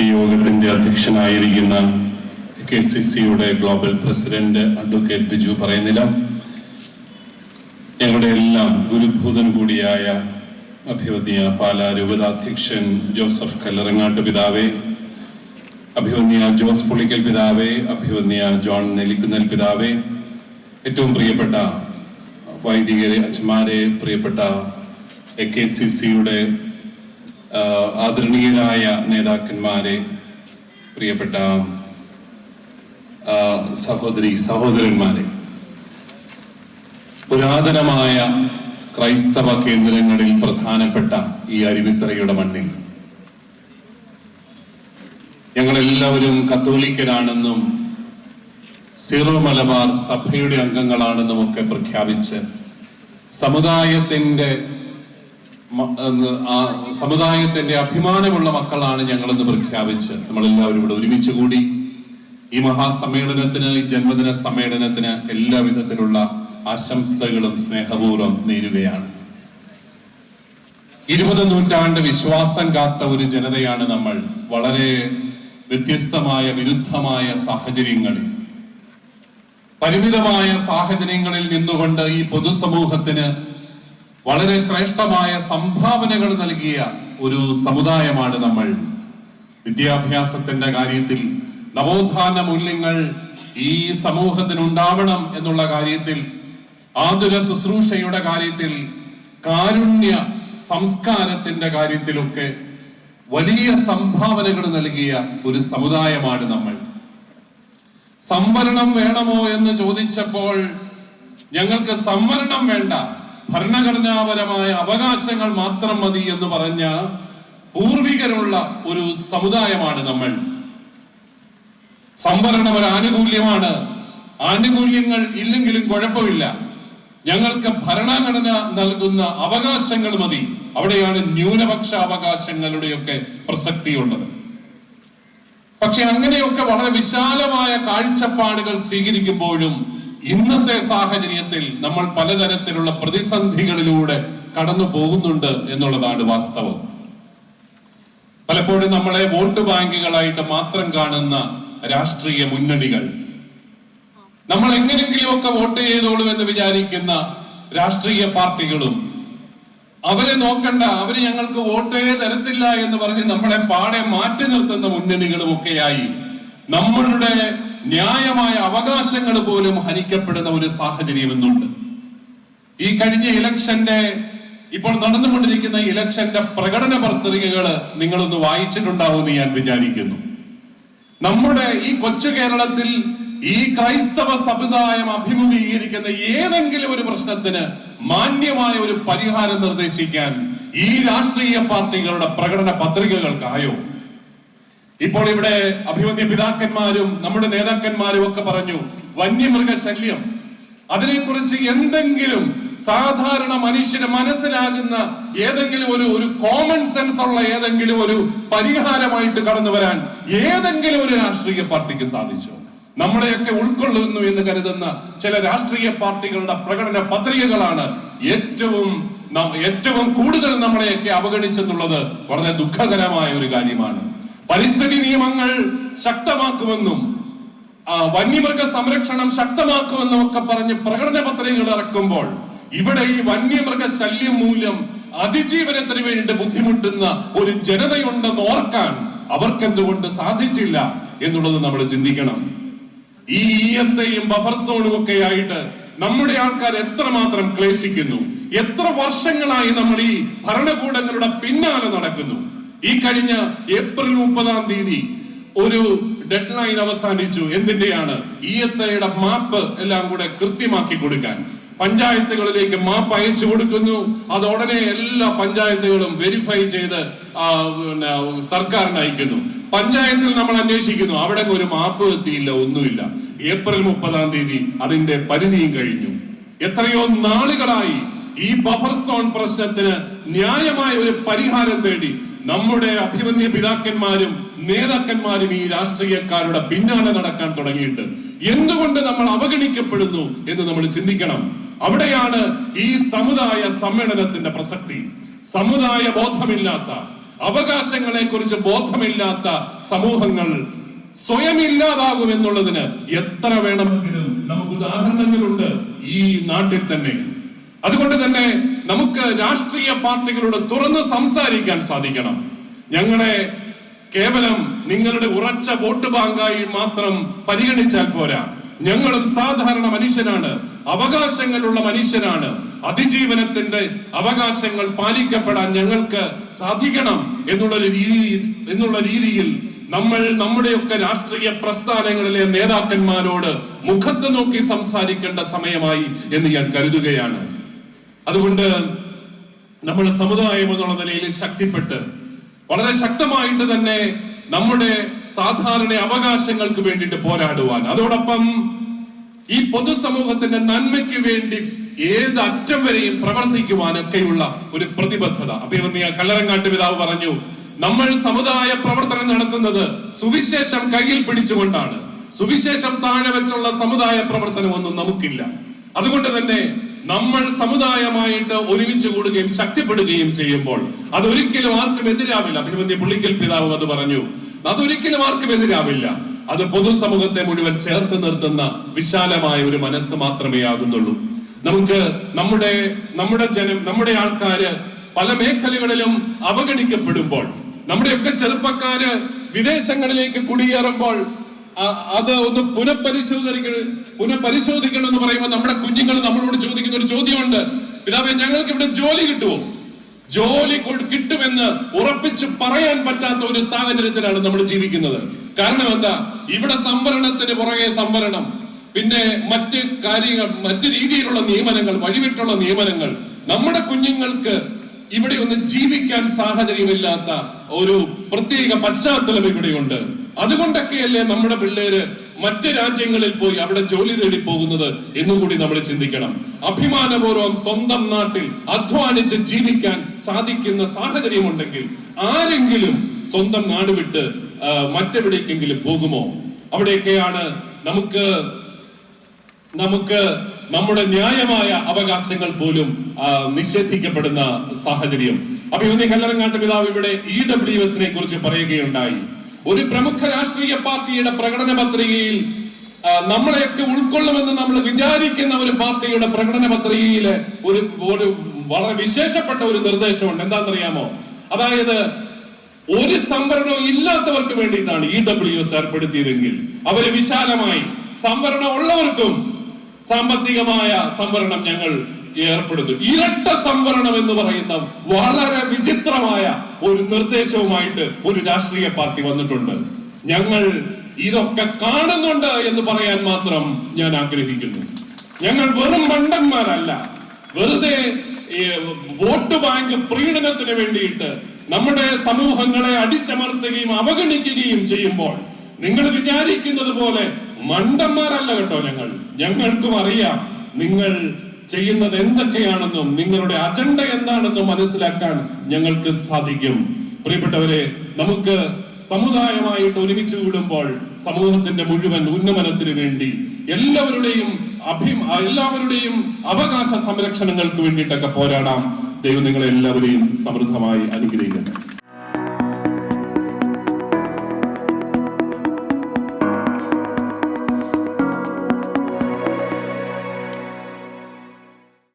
ഈ യോഗത്തിന്റെ അധ്യക്ഷനായിരിക്കുന്ന കെ സി സിയുടെ ഗ്ലോബൽ പ്രസിഡന്റ് അഡ്വക്കേറ്റ് ബിജു പറയുന്നില്ല. ഞങ്ങളുടെ എല്ലാം ഗുരുഭൂതൻ കൂടിയായ അഭിവന്യ പാല രൂപതാധ്യക്ഷൻ ജോസഫ് കല്ലറങ്ങാട്ട് പിതാവേ അഭിവന്യ ജോസ് പുളിക്കൽ പിതാവേ അഭിവന്യ ജോൺ നെല്ലിക്കുന്നൽ പിതാവേ ഏറ്റവും പ്രിയപ്പെട്ട വൈദികരെ അച്ഛന്മാരെ പ്രിയപ്പെട്ട എ കെ സി സിയുടെ ആദരണീയരായ നേതാക്കന്മാരെ പ്രിയപ്പെട്ട സഹോദരി സഹോദരന്മാരെ. പുരാതനമായ ക്രൈസ്തവ കേന്ദ്രങ്ങളിൽ പ്രധാനപ്പെട്ട ഈ അരുവിത്തറയുടെ മണ്ണിൽ. ഞങ്ങളെല്ലാവരും കത്തോലിക്കരാണെന്നും സീറോ മലബാർ സഭയുടെ അംഗങ്ങളാണെന്നും ഒക്കെ പ്രഖ്യാപിച്ച് സമുദായത്തിന്റെ സമുദായത്തിന്റെ അഭിമാനമുള്ള മക്കളാണ് ഞങ്ങളെന്ന് പ്രഖ്യാപിച്ച് നമ്മളെല്ലാവരും ഇവിടെ ഒരുമിച്ച് കൂടി ഈ മഹാസമ്മേളനത്തിന് ജന്മദിന സമ്മേളനത്തിന് എല്ലാ വിധത്തിലുള്ള ആശംസകളും സ്നേഹപൂർവം നേരുകയാണ്. ഇരുപത് നൂറ്റാണ്ട് വിശ്വാസം കാത്ത ഒരു ജനതയാണ് നമ്മൾ. വളരെ വ്യത്യസ്തമായ വിരുദ്ധമായ സാഹചര്യങ്ങളിൽ. പരിമിതമായ സാഹചര്യങ്ങളിൽ നിന്നുകൊണ്ട് ഈ പൊതുസമൂഹത്തിന് വളരെ ശ്രേഷ്ഠമായ സംഭാവനകൾ നൽകിയ ഒരു സമുദായമാണ് നമ്മൾ. വിദ്യാഭ്യാസത്തിന്റെ കാര്യത്തിൽ നവോത്ഥാന മൂല്യങ്ങൾ ഈ സമൂഹത്തിന് ഉണ്ടാവണം എന്നുള്ള കാര്യത്തിൽ ആതുര ശുശ്രൂഷയുടെ കാര്യത്തിൽ കാരുണ്യ സംസ്കാരത്തിന്റെ കാര്യത്തിലൊക്കെ വലിയ സംഭാവനകൾ നൽകിയ ഒരു സമുദായമാണ് നമ്മൾ. സംവരണം വേണമോ എന്ന് ചോദിച്ചപ്പോൾ ഞങ്ങൾക്ക് സംവരണം വേണ്ട. ഭരണഘടനാപരമായ അവകാശങ്ങൾ മാത്രം മതി എന്ന് പറഞ്ഞ പൂർവികരുള്ള ഒരു സമുദായമാണ് നമ്മൾ. സംവരണം ഒരു ആനുകൂല്യമാണ്. ആനുകൂല്യങ്ങൾ ഇല്ലെങ്കിലും കുഴപ്പമില്ല. ഞങ്ങൾക്ക് ഭരണഘടന നൽകുന്ന അവകാശങ്ങൾ മതി. അവിടെയാണ് ന്യൂനപക്ഷ അവകാശങ്ങളുടെയൊക്കെ പ്രസക്തിയുള്ളത്. പക്ഷെ അങ്ങനെയൊക്കെ വളരെ വിശാലമായ കാഴ്ചപ്പാടുകൾ സ്വീകരിക്കുമ്പോഴും ഇന്നത്തെ സാഹചര്യത്തിൽ നമ്മൾ പലതരത്തിലുള്ള പ്രതിസന്ധികളിലൂടെ കടന്നു പോകുന്നുണ്ട് എന്നുള്ളതാണ് വാസ്തവം. പലപ്പോഴും നമ്മളെ വോട്ട് ബാങ്കുകളായിട്ട് മാത്രം കാണുന്ന രാഷ്ട്രീയ മുന്നണികൾ. നമ്മൾ എങ്ങനെങ്കിലുമൊക്കെ വോട്ട് ചെയ്തോളൂ എന്ന് വിചാരിക്കുന്ന രാഷ്ട്രീയ പാർട്ടികളും അവരെ നോക്കണ്ട അവർ ഞങ്ങൾക്ക് വോട്ടേ തരത്തില്ല എന്ന് പറഞ്ഞ് നമ്മളെ പാടെ മാറ്റി നിർത്തുന്ന മുന്നണികളും ഒക്കെയായി നമ്മളുടെ ന്യായമായ അവകാശങ്ങൾ പോലും ഹനിക്കപ്പെടുന്ന ഒരു സാഹചര്യം ഇന്നുണ്ട്. ഈ കഴിഞ്ഞ ഇലക്ഷന്റെ ഇപ്പോൾ നടന്നുകൊണ്ടിരിക്കുന്ന ഇലക്ഷന്റെ പ്രകടന പത്രികകൾ നിങ്ങളൊന്ന് വായിച്ചിട്ടുണ്ടാവുമെന്ന് ഞാൻ വിചാരിക്കുന്നു. നമ്മുടെ ഈ കൊച്ചു കേരളത്തിൽ ഈ ക്രൈസ്തവ സമുദായം അഭിമുഖീകരിക്കുന്ന ഏതെങ്കിലും ഒരു പ്രശ്നത്തിന് മാന്യമായ ഒരു പരിഹാരം നിർദ്ദേശിക്കാൻ ഈ രാഷ്ട്രീയ പാർട്ടികളുടെ പ്രകടന പത്രികകൾക്കായോ ഇപ്പോൾ ഇവിടെ അഭിമന്യ പിതാക്കന്മാരും നമ്മുടെ നേതാക്കന്മാരും ഒക്കെ പറഞ്ഞു വന്യമൃഗ ശല്യം അതിനെക്കുറിച്ച് എന്തെങ്കിലും സാധാരണ മനുഷ്യന് മനസ്സിലാകുന്ന ഏതെങ്കിലും ഒരു ഒരു കോമൺ സെൻസ് ഉള്ള ഏതെങ്കിലും ഒരു പരിഹാരമായിട്ട് കടന്നു വരാൻ ഏതെങ്കിലും ഒരു രാഷ്ട്രീയ പാർട്ടിക്ക് സാധിച്ചു? നമ്മളെയൊക്കെ ഉൾക്കൊള്ളുന്നു എന്ന് കരുതുന്ന ചില രാഷ്ട്രീയ പാർട്ടികളുടെ പ്രകടന പത്രികകളാണ് ഏറ്റവും ഏറ്റവും കൂടുതൽ നമ്മളെയൊക്കെ അവഗണിച്ചെന്നുള്ളത് വളരെ ദുഃഖകരമായ ഒരു കാര്യമാണ്. പരിസ്ഥിതി നിയമങ്ങൾ ശക്തമാക്കുമെന്നും വന്യമൃഗ സംരക്ഷണം ശക്തമാക്കുമെന്നും ഒക്കെ പറഞ്ഞ് പ്രകടന പത്രികകൾ ഇറക്കുമ്പോൾ ഇവിടെ ഈ വന്യമൃഗ ശല്യം മൂലം അതിജീവനത്തിന് വേണ്ടി ബുദ്ധിമുട്ടുന്ന ഒരു ജനതയുണ്ടെന്ന് ഓർക്കാൻ അവർക്കെന്തുകൊണ്ട് സാധിച്ചില്ല എന്നുള്ളത് നമ്മൾ ചിന്തിക്കണം. ഈ ഇ എസ് ഐയും ബഫർ സോണും ഒക്കെ ആയിട്ട് നമ്മുടെ ആൾക്കാർ എത്രമാത്രം ക്ലേശിക്കുന്നു? എത്ര വർഷങ്ങളായി നമ്മൾ ഈ ഭരണകൂടങ്ങളുടെ പിന്നാലെ നടക്കുന്നു? ഈ കഴിഞ്ഞ ഏപ്രിൽ മുപ്പതാം തീയതി ഒരു ഡെഡ് ലൈൻ അവസാനിച്ചു. എന്തിന്റെയാണ്? ഇ എസ് ഐയുടെ മാപ്പ് എല്ലാം കൂടെ കൃത്യമാക്കി കൊടുക്കാൻ. പഞ്ചായത്തുകളിലേക്ക് മാപ്പ് അയച്ചു കൊടുക്കുന്നു. അത് ഉടനെ എല്ലാ പഞ്ചായത്തുകളും വെരിഫൈ ചെയ്ത് സർക്കാരിന് അയക്കുന്നു. പഞ്ചായത്തിൽ നമ്മൾ അന്വേഷിക്കുന്നു. അവിടെ ഒരു മാപ്പ് എത്തിയില്ല ഒന്നുമില്ല. ഏപ്രിൽ മുപ്പതാം തീയതി അതിന്റെ പരിധിയും കഴിഞ്ഞു. എത്രയോ നാളുകളായി ഈ ബഫർ സോൺ പ്രശ്നത്തിന് ന്യായമായ ഒരു പരിഹാരം തേടി നമ്മുടെ അഭിമന്യ പിതാക്കന്മാരും നേതാക്കന്മാരും ഈ രാഷ്ട്രീയക്കാരുടെ പിന്നാലെ നടക്കാൻ തുടങ്ങിയിട്ട് എന്തുകൊണ്ട് നമ്മൾ അവഗണിക്കപ്പെടുന്നു എന്ന് നമ്മൾ ചിന്തിക്കണം. അവിടെയാണ് ഈ സമുദായ സമ്മേളനത്തിന്റെ പ്രസക്തി. സമുദായ ബോധമില്ലാത്ത അവകാശങ്ങളെ കുറിച്ച് ബോധമില്ലാത്ത സമൂഹങ്ങൾ സ്വയം ഇല്ലാതാകും എന്നുള്ളതിന് എത്ര വേണമെങ്കിലും നമുക്ക് ഉദാഹരണങ്ങളുണ്ട് ഈ നാട്ടിൽ തന്നെ. അതുകൊണ്ട് തന്നെ നമുക്ക് രാഷ്ട്രീയ പാർട്ടികളോട് തുറന്ന് സംസാരിക്കാൻ സാധിക്കണം. ഞങ്ങളെ കേവലം നിങ്ങളുടെ ഉറച്ച വോട്ട് ബാങ്കായി മാത്രം പരിഗണിച്ചാൽ പോരാ. ഞങ്ങളും സാധാരണ മനുഷ്യനാണ്. അവകാശങ്ങളുള്ള മനുഷ്യനാണ്. അതിജീവനത്തിന്റെ അവകാശങ്ങൾ പാലിക്കപ്പെടാൻ ഞങ്ങൾക്ക് സാധിക്കണം എന്നുള്ള രീതിയിൽ എന്നുള്ള രീതിയിൽ നമ്മൾ നമ്മുടെയൊക്കെ രാഷ്ട്രീയ പ്രസ്ഥാനങ്ങളിലെ നേതാക്കന്മാരോട് മുഖത്ത് നോക്കി സംസാരിക്കേണ്ട സമയമായി എന്ന് ഞാൻ കരുതുകയാണ്. അതുകൊണ്ട് നമ്മുടെ സമുദായം എന്നുള്ള നിലയിൽ ശക്തിപ്പെട്ട് വളരെ ശക്തമായിട്ട് തന്നെ നമ്മുടെ സാധാരണ അവകാശങ്ങൾക്ക് വേണ്ടിയിട്ട് പോരാടുവാൻ. അതോടൊപ്പം ഈ പൊതുസമൂഹത്തിന്റെ നന്മയ്ക്ക് വേണ്ടി ഏത് അറ്റം വരെയും പ്രവർത്തിക്കുവാനൊക്കെയുള്ള ഒരു പ്രതിബദ്ധത. അഭിമന്യ കല്ലറങ്ങാട്ട് പിതാവ് പറഞ്ഞു നമ്മൾ സമുദായ പ്രവർത്തനം നടത്തുന്നത് സുവിശേഷം കയ്യിൽ പിടിച്ചുകൊണ്ടാണ്. സുവിശേഷം താഴെ വെച്ചുള്ള സമുദായ പ്രവർത്തനം ഒന്നും നമുക്കില്ല. അതുകൊണ്ട് തന്നെ നമ്മൾ സമുദായമായിട്ട് ഒരുമിച്ച് കൂടുകയും ശക്തിപ്പെടുകയും ചെയ്യുമ്പോൾ അതൊരിക്കലും ആർക്കും എതിരാവില്ല. അഭിമന്യ പുള്ളിക്കൽ പിതാവ് അത് പറഞ്ഞു. അതൊരിക്കലും ആർക്കും എതിരാവില്ല. അത് പൊതുസമൂഹത്തെ മുഴുവൻ ചേർത്ത് നിർത്തുന്ന വിശാലമായ ഒരു മനസ്സ് മാത്രമേ ആകുന്നുള്ളൂ. നമുക്ക് നമ്മുടെ നമ്മുടെ ജനം നമ്മുടെ ആൾക്കാര് പല മേഖലകളിലും അവഗണിക്കപ്പെടുമ്പോൾ നമ്മുടെയൊക്കെ ചെറുപ്പക്കാര് വിദേശങ്ങളിലേക്ക് കുടിയേറുമ്പോൾ അത് ഒന്ന് പുനഃപരിശോധിക്കണം പുനഃപരിശോധിക്കണം എന്ന് പറയുമ്പോൾ നമ്മുടെ കുഞ്ഞുങ്ങൾ നമ്മളോട് ചോദിക്കുന്ന ഒരു ചോദ്യമുണ്ട്. പിതാവേ ഞങ്ങൾക്ക് ഇവിടെ ജോലി കിട്ടുമോ? ജോലി കൊട്- കിട്ടുമെന്ന് ഉറപ്പിച്ച് പറയാൻ പറ്റാത്ത ഒരു സാഹചര്യത്തിലാണ് നമ്മൾ ജീവിക്കുന്നത്. കാരണം എന്താ? ഇവിടെ സംവരണത്തിന് പുറകെ സംവരണം. പിന്നെ മറ്റ് കാര്യങ്ങൾ മറ്റു രീതിയിലുള്ള നിയമനങ്ങൾ വഴിവിട്ടുള്ള നിയമനങ്ങൾ. നമ്മുടെ കുഞ്ഞുങ്ങൾക്ക് ഇവിടെ ഒന്ന് ജീവിക്കാൻ സാഹചര്യമില്ലാത്ത ഒരു പ്രത്യേക പശ്ചാത്തലം ഇവിടെയുണ്ട്. അതുകൊണ്ടൊക്കെയല്ലേ നമ്മുടെ പിള്ളേര് മറ്റ് രാജ്യങ്ങളിൽ പോയി അവിടെ ജോലി തേടി പോകുന്നത് എന്നും കൂടി നമ്മൾ ചിന്തിക്കണം. അഭിമാനപൂർവം സ്വന്തം നാട്ടിൽ അധ്വാനിച്ച് ജീവിക്കാൻ സാധിക്കുന്ന സാഹചര്യം ഉണ്ടെങ്കിൽ ആരെങ്കിലും സ്വന്തം നാട് വിട്ട് മറ്റെവിടേക്കെങ്കിലും പോകുമോ? അവിടെയൊക്കെയാണ് നമുക്ക് നമുക്ക് നമ്മുടെ ന്യായമായ അവകാശങ്ങൾ പോലും നിഷേധിക്കപ്പെടുന്ന സാഹചര്യം. അപ്പൊ ഇന്ന് കല്ലറങ്ങാട്ട് പിതാവ് ഇവിടെ ഇ ഡബ്ല്യു എസിനെ കുറിച്ച് പറയുകയുണ്ടായി. ഒരു പ്രമുഖ രാഷ്ട്രീയ പാർട്ടിയുടെ പ്രകടന പത്രികയിൽ നമ്മളെയൊക്കെ ഉൾക്കൊള്ളുമെന്ന് നമ്മൾ വിചാരിക്കുന്ന ഒരു പാർട്ടിയുടെ പ്രകടന പത്രികയിൽ ഒരു ഒരു വളരെ വിശേഷപ്പെട്ട ഒരു നിർദ്ദേശമുണ്ട്. എന്താണെന്നറിയാമോ? അതായത് ഒരു സംവരണവും ഇല്ലാത്തവർക്ക് വേണ്ടിയിട്ടാണ് ഇ ഡബ്ല്യു എസ് ഏർപ്പെടുത്തിയതെങ്കിൽ അവർ വിശാലമായി സംവരണം ഉള്ളവർക്കും സാമ്പത്തികമായ സംവരണം ഞങ്ങൾ ഏർപ്പെടുത്തും ഇരട്ട സംവരണം എന്ന് പറയുന്ന വളരെ വിചിത്രമായ ഒരു നിർദ്ദേശവുമായിട്ട് ഒരു രാഷ്ട്രീയ പാർട്ടി വന്നിട്ടുണ്ട്. ഞങ്ങൾ ഇതൊക്കെ കാണുന്നുണ്ട് എന്ന് പറയാൻ മാത്രം ഞാൻ ആഗ്രഹിക്കുന്നു. ഞങ്ങൾ വെറും മണ്ടന്മാരല്ല. വെറുതെ വോട്ട് ബാങ്ക് പ്രീണനത്തിന് വേണ്ടിയിട്ട് നമ്മുടെ സമൂഹങ്ങളെ അടിച്ചമർത്തുകയും അവഗണിക്കുകയും ചെയ്യുമ്പോൾ നിങ്ങൾ വിചാരിക്കുന്നത് പോലെ മണ്ടന്മാരല്ല കേട്ടോ ഞങ്ങൾ. ഞങ്ങൾക്കും അറിയാം. നിങ്ങൾ ചെയ്യുന്നത് എന്തൊക്കെയാണെന്നും നിങ്ങളുടെ അജണ്ട എന്താണെന്നും മനസ്സിലാക്കാൻ ഞങ്ങൾക്ക് സാധിക്കും. പ്രിയപ്പെട്ടവരെ നമുക്ക് സമുദായമായിട്ട് ഒരുമിച്ച് കൂടുമ്പോൾ സമൂഹത്തിന്റെ മുഴുവൻ ഉന്നമനത്തിന് വേണ്ടി എല്ലാവരുടെയും അഭി എല്ലാവരുടെയും അവകാശ സംരക്ഷണങ്ങൾക്ക് വേണ്ടിയിട്ടൊക്കെ പോരാടാം. ദൈവം നിങ്ങളെ എല്ലാവരെയും സമൃദ്ധമായി അനുഗ്രഹിക്കട്ടെ.